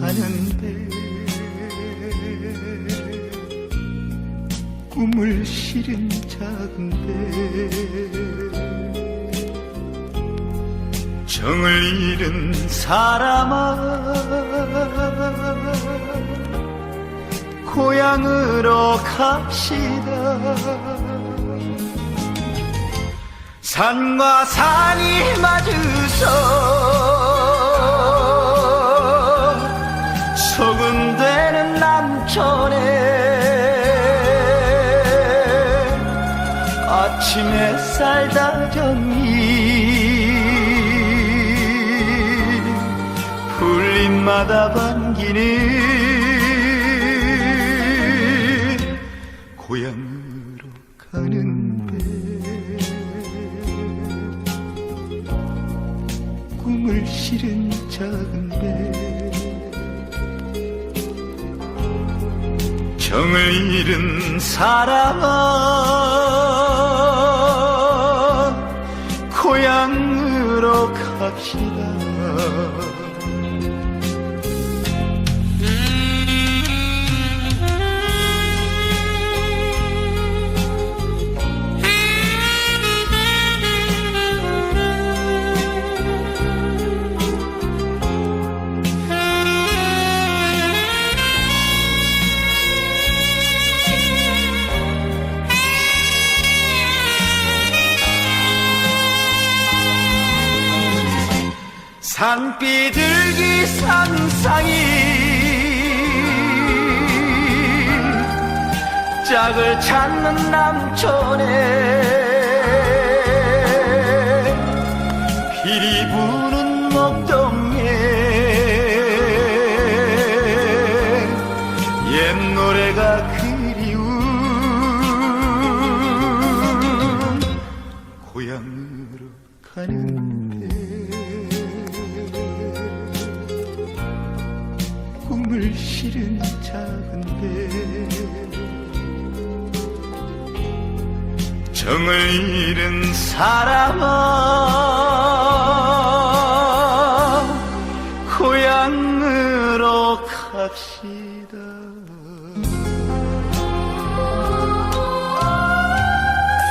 가는데 꿈을 실은 작은데 정을 잃은 사람아 고향으로 갑시다. 산과 산이 맞으서 남촌에 아침 햇살 다정히 풀잎마다 반기는 고향으로 가는데 꿈을 실은 작은 배 정을 잃은 사람아 고향으로 갑시다 산비둘기 상상이 짝을 찾는 남촌에 피리 부는 목동에 옛 노래가 그리운 고향으로 가는 꿈을 실은 자은데 정을 잃은 사람아 고향으로 갑시다.